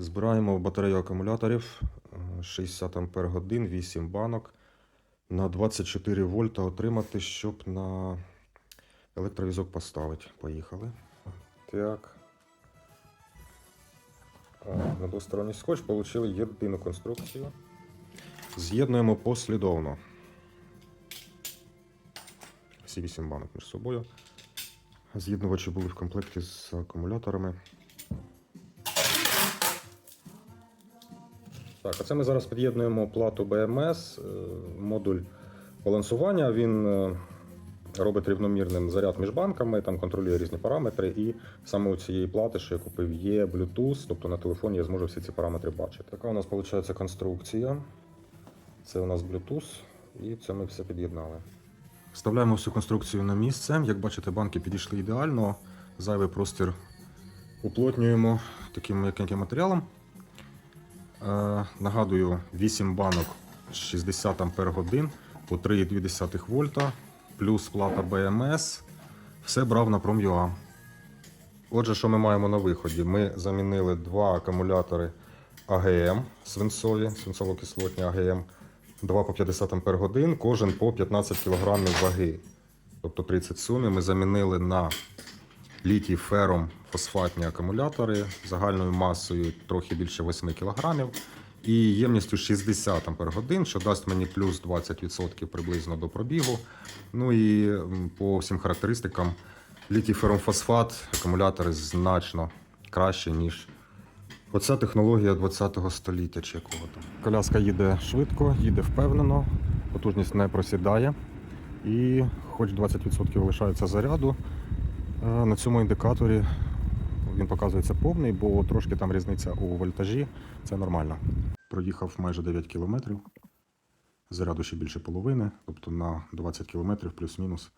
Збираємо батарею акумуляторів е, 60 Ампер годин, 8 банок на 24 вольта отримати, щоб на електровізок поставити. Поїхали. Так. На двосторонній скотч отримали єдину конструкцію. З'єднуємо послідовно. Всі 8 банок між собою. З'єднувачі були в комплекті з акумуляторами. Так, а це ми зараз під'єднуємо плату BMS, е, модуль балансування. Він е, робить рівномірним заряд між банками, там контролює різні параметри. І саме у цієї плати, що я купив, є Bluetooth, тобто на телефоні я зможу всі ці параметри бачити. Така у нас виходить конструкція. Це у нас Bluetooth, і це ми все під'єднали. Вставляємо всю конструкцію на місце. Як бачите, банки підійшли ідеально. Зайвий простір уплотнюємо таким м'якеньким матеріалом. Е, нагадую, 8 банок 60 Ампер годин по 3,2 вольта, плюс плата BMS. Все брав на Prom.ua. Отже, що ми маємо на виході? Ми замінили два акумулятори АГМ свинцові, свинцово-кислотні АГМ, 2 по 50 Ампер годин, кожен по 15 кг ваги. Тобто 30 сумів ми замінили на літій фером фосфатні акумулятори загальною масою трохи більше 8 кг і ємністю 60 Ампер годин, що дасть мені плюс 20% приблизно до пробігу. Ну і по всім характеристикам літій ферромфосфат акумулятори значно краще, ніж оця технологія 20-го століття чи якого там. Коляска їде швидко, їде впевнено, потужність не просідає. І хоч 20% лишається заряду, на цьому індикаторі він показується повний, бо трошки там різниця у вольтажі. Це нормально. Проїхав майже 9 кілометрів. Заряду ще більше половини, тобто на 20 кілометрів плюс-мінус.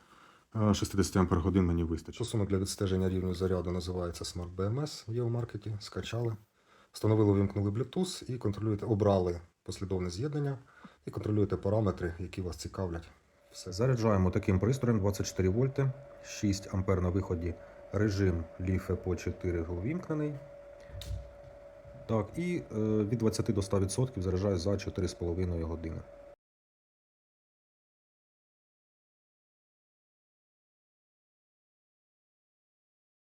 Е, 60 Ампер годин мені вистачить. Стосунок для відстеження рівня заряду називається Smart BMS. Є у маркеті. Скачали. Встановили, вимкнули Bluetooth і контролюєте, обрали послідовне з'єднання і контролюєте параметри, які вас цікавлять. Все. Заряджаємо таким пристроєм 24 вольти, 6 ампер на виході, режим ліфе по 4 увімкнений. Так, і е, від 20 до 100% заряджаю за 4,5 години.